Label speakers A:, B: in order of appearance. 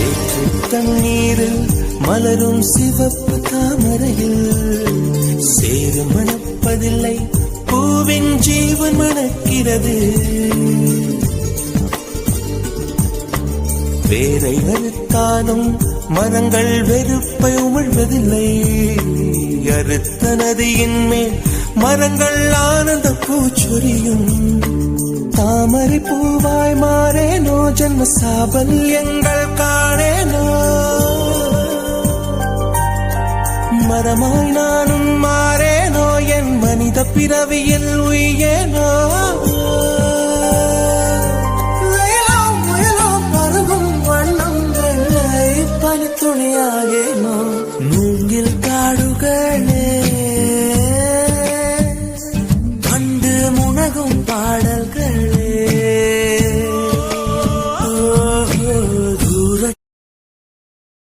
A: சேற்று தண்ணீரில் மலரும் சிவப்பு தாமரையில் சேரு மணப்பதில்லை பூவின் ஜீவன் மணக்கிறது. வேரை அறுத்தாலும் மரங்கள் வெறுப்பை உமிழ்வதில்லை. அறுத்த நதியின் மேல் மரங்கள் ஆனந்த பூச்சொரியும். தாமரை பூவாய் மாறேனோ ஜன்ம சாபல்யங்கள் மரமாய் நானும் மாறேனோ? என் மனித பிறவியில் உயேனோ துணியாகேனோ மூங்கில் காடுகளே பண்டு முனகும்